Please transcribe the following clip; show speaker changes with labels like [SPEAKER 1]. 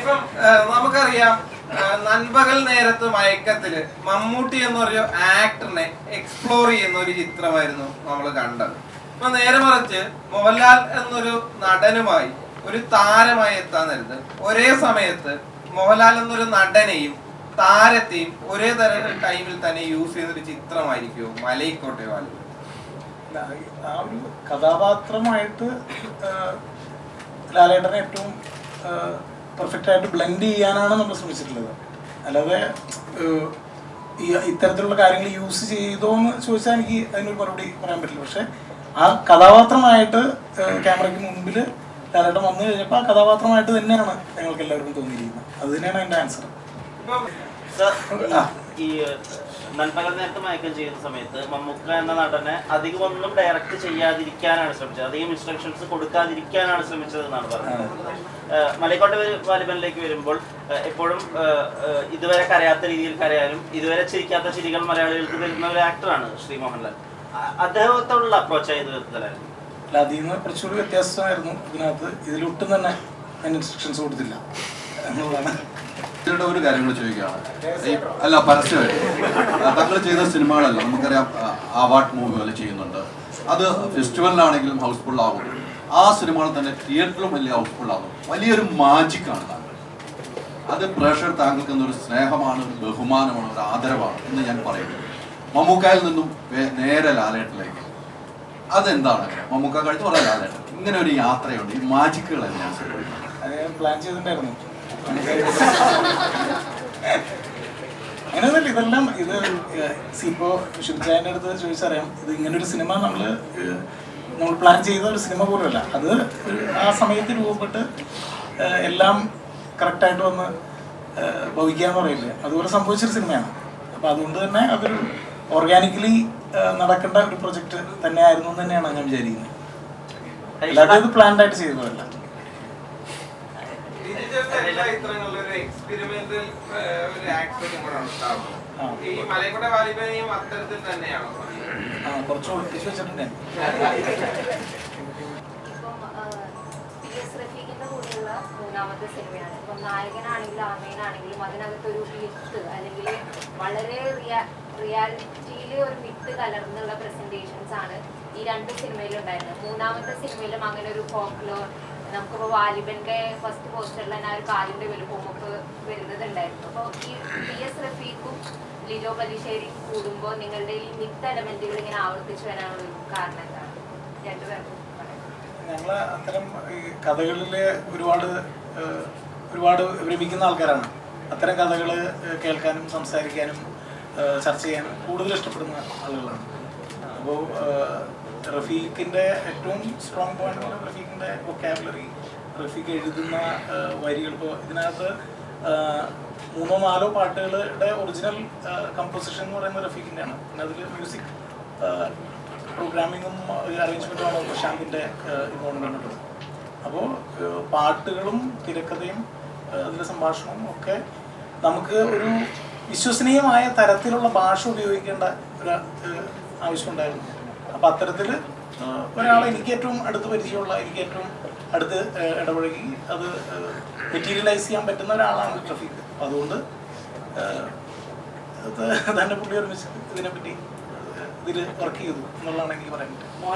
[SPEAKER 1] ഇപ്പം നമുക്കറിയാം നൻപകൽ നേരത്ത് മയക്കത്തിൽ മമ്മൂട്ടി എന്ന് പറഞ്ഞ ആക്ടറിനെ എക്സ്പ്ലോർ ചെയ്യുന്ന ഒരു ചിത്രമായിരുന്നു നമ്മൾ കണ്ടത്. അപ്പൊ നേരെ മറിച്ച് മോഹൻലാൽ എന്നൊരു നടനുമായി ഒരു താരമായി എത്താൻ നേരത്ത് ഒരേ സമയത്ത് മോഹൻലാൽ എന്നൊരു നടനെയും താരത്തെയും ഒരേ തരം ടൈമിൽ തന്നെ യൂസ് ചെയ്യുന്ന ഒരു ചിത്രമായിരിക്കുമോ മലയിക്കോട്ടെ വാലു.
[SPEAKER 2] ആ ഒരു കഥാപാത്രമായിട്ട് ലാലേട്ടനെ ഏറ്റവും പെർഫെക്റ്റ് ആയിട്ട് ബ്ലെൻഡ് ചെയ്യാനാണ് നമ്മൾ ശ്രമിച്ചിട്ടുള്ളത്. അല്ലാതെ ഈ ഇത്തരത്തിലുള്ള കാര്യങ്ങൾ യൂസ് ചെയ്തോ എന്ന് ചോദിച്ചാൽ എനിക്ക് അതിനൊരു മറുപടി പറയാൻ പറ്റില്ല. പക്ഷെ ആ കഥാപാത്രമായിട്ട് ക്യാമറയ്ക്ക് മുമ്പിൽ ലാലേട്ടൻ വന്നു കഴിഞ്ഞപ്പോൾ ആ കഥാപാത്രമായിട്ട് തന്നെയാണ് ഞങ്ങൾക്ക് എല്ലാവർക്കും തോന്നിയിരിക്കുന്നത്. അത് തന്നെയാണ് എന്റെ ആൻസർ ആ.
[SPEAKER 3] നൻപകൽ നേരത്തെ മയക്കം ചെയ്യുന്ന സമയത്ത് മമ്മൂക്ക എന്ന നടനെ അധികം ഒന്നും ഡയറക്റ്റ് ചെയ്യാതിരിക്കാനാണ് ശ്രമിച്ചത്. അധികം ഇൻസ്ട്രക്ഷൻസ് കൊടുക്കാതിരിക്കാനാണ് ശ്രമിച്ചത് എന്നാണ് പറഞ്ഞത് മലയക്കോട്ട വാലിബനിലേക്ക് വരുമ്പോൾ എപ്പോഴും ഇതുവരെ കരയാത്ത രീതിയിൽ കരയാനും ഇതുവരെ ചിരിക്കാത്ത ചിരികൾ മലയാളികൾക്ക് തരുന്ന ഒരു ആക്ടറാണ് ശ്രീ മോഹൻലാൽ. അദ്ദേഹത്തോടുള്ള അപ്രോച്ച് തീർത്തലായിരുന്നു
[SPEAKER 2] അല്ല അതിൽ നിന്ന് കുറച്ചുകൂടി വ്യത്യാസമായിരുന്നു ഇതിനകത്ത്. ഇതിലൊട്ടും തന്നെ ഞാൻ ഇൻസ്ട്രക്ഷൻസ് കൊടുത്തില്ല. എന്നുള്ളതാണ്.
[SPEAKER 4] ഇതിലൂടെ ഒരു കാര്യം കൂടി ചോദിക്കുകയാണ് അല്ല പരസ്യമായിട്ട് തങ്ങൾ ചെയ്ത സിനിമകളല്ല നമുക്കറിയാം അവാർഡ് മൂവികൾ ചെയ്യുന്നുണ്ട്. അത് ഫെസ്റ്റിവലിലാണെങ്കിലും ഹൗസ്ഫുൾ ആകും. ആ സിനിമകൾ തന്നെ തിയേറ്ററിലും വലിയ ഹൗസ്ഫുൾ ആകും. വലിയൊരു മാജിക്കാണ് താങ്കൾ. അത് പ്രേക്ഷകർ താങ്കൾക്ക് എന്നൊരു സ്നേഹമാണ് ബഹുമാനമാണ് ഒരു ആദരവാണ് എന്ന് ഞാൻ പറയുന്നു. മമ്മൂക്കായിൽ നിന്നും നേരെ ലാലേട്ടിലേക്ക്. അതെന്താണ്? മമ്മൂക്ക കഴിഞ്ഞ് പറയാം ലാലേട്ടൻ. ഇങ്ങനെ ഒരു യാത്രയുണ്ട്. ഈ മാജിക്കുകൾ
[SPEAKER 2] ഞാൻ പ്ലാൻ ചെയ്തിട്ടുണ്ടായിരുന്നു. അങ്ങനെയൊന്നുമില്ല ഇതെല്ലാം ഇത് സി ഇപ്പോൾ ഷിബ്ജാന്റെ അടുത്ത് ചോദിച്ചറിയാം ഇത് ഇങ്ങനൊരു സിനിമ നമ്മൾ നമ്മൾ പ്ലാൻ ചെയ്ത ഒരു സിനിമ പോലുമല്ല. അത് ആ സമയത്ത് രൂപപ്പെട്ട് എല്ലാം കറക്റ്റായിട്ട് വന്ന് ഭവിക്കാന്ന് പറയില്ലേ. അതുപോലെ സംഭവിച്ചൊരു സിനിമയാണ്. അപ്പോൾ അതുകൊണ്ട് തന്നെ അതൊരു ഓർഗാനിക്കലി നടക്കേണ്ട ഒരു പ്രൊജക്റ്റ് തന്നെയായിരുന്നു എന്ന് തന്നെയാണ് ഞാൻ വിചാരിക്കുന്നത്. അല്ലാതെ ഇത് പ്ലാൻഡ് ആയിട്ട് ചെയ്തതല്ല
[SPEAKER 1] ഡിജിറ്റൽ എല്ലാ ചിത്രങ്ങളിലും ഒരു എക്സ്പെരിമെന്റൽ ഒരു ആക്ടറും കൂടെ ഉണ്ടാവും. ഈ മലയക്കോട്ടെ വാലിബനെയും അത്തരത്തിൽ തന്നെയാണോ
[SPEAKER 2] കുറച്ച് ഒളിപ്പിച്ച് വെച്ചിട്ടുണ്ട്
[SPEAKER 5] മൂന്നാമത്തെ സിനിമയാണ് ഇപ്പം നായകനാണെങ്കിലും അമ്മേനാണെങ്കിലും അതിനകത്തൊരു വിത്ത് അല്ലെങ്കിൽ വളരെ റിയാ റിയാലിറ്റിയിൽ ഒരു വിത്ത് കലർന്നുള്ള പ്രസന്റേഷൻസ് ആണ് ഈ രണ്ട് സിനിമയിലുണ്ടായിരുന്നത് മൂന്നാമത്തെ സിനിമയിലും അങ്ങനെ ഒരു ഫോക്ലോർ നമുക്കിപ്പോൾ വാലിബന്റെ ഫസ്റ്റ് പോസ്റ്ററിൽ തന്നെ ആ ഒരു കാലിന്റെ വലുപ്പമൊക്കെ വരുന്നതുണ്ടായിരുന്നു. അപ്പോൾ ഈ പി എസ് റഫീഖും ലിജോ പലിശ്ശേരി കൂടുമ്പോൾ നിങ്ങളുടെ ഈ മിത്ത് എലമെന്റുകൾ ഇങ്ങനെ ആവർത്തിച്ചു വരാനുള്ള ഒരു കാരണം എന്താണ്? രണ്ടുപേർക്കും
[SPEAKER 2] ഞങ്ങൾ അത്തരം ഈ കഥകളിൽ ഒരുപാട് ഒരുപാട് വിരമിക്കുന്ന ആൾക്കാരാണ്. അത്തരം കഥകൾ കേൾക്കാനും സംസാരിക്കാനും ചർച്ച ചെയ്യാനും കൂടുതൽ ഇഷ്ടപ്പെടുന്ന ആളുകളാണ്. അപ്പോൾ റഫീഖിന്റെ ഏറ്റവും സ്ട്രോങ് പോയിന്റ് എന്ന് റഫീഖിന്റെ വൊക്കാബുലറി റഫീഖ് എഴുതുന്ന വരികൾ. ഇപ്പോൾ ഇതിനകത്ത് മൂന്നോ നാലോ പാട്ടുകളുടെ ഒറിജിനൽ കമ്പോസിഷൻ എന്ന് പറയുന്നത് റഫീഖിന്റെ ആണ് പിന്നെ അതിൽ മ്യൂസിക് പ്രോഗ്രാമിങ്ങും അറേഞ്ച്മെന്റുമാണ് പ്രശാന്തിന്റെ ഇതുകൊണ്ട് ഉള്ളത് അപ്പോൾ പാട്ടുകളും തിരക്കഥയും അതിലെ സംഭാഷണവും ഒക്കെ നമുക്ക് ഒരു വിശ്വസനീയമായ തരത്തിലുള്ള ഭാഷ ഉപയോഗിക്കേണ്ട ഒരു ആവശ്യമുണ്ടായിരുന്നു അപ്പോൾ അത്തരത്തിൽ ഒരാളെ എനിക്ക് ഏറ്റവും അടുത്ത് പരിചയമുള്ള എനിക്ക് ഏറ്റവും അടുത്ത് ഇടപഴകി അത് മെറ്റീരിയലൈസ് ചെയ്യാൻ പറ്റുന്ന ഒരാളാണ് ട്രഫീഖ്. അപ്പൊ അതുകൊണ്ട് തന്നെ പുള്ളി ഒരുമിച്ച് ഇതിനെപ്പറ്റി ഇതിൽ വർക്ക് ചെയ്തു എന്നുള്ളതാണ് എനിക്ക് പറയാൻ പറ്റുക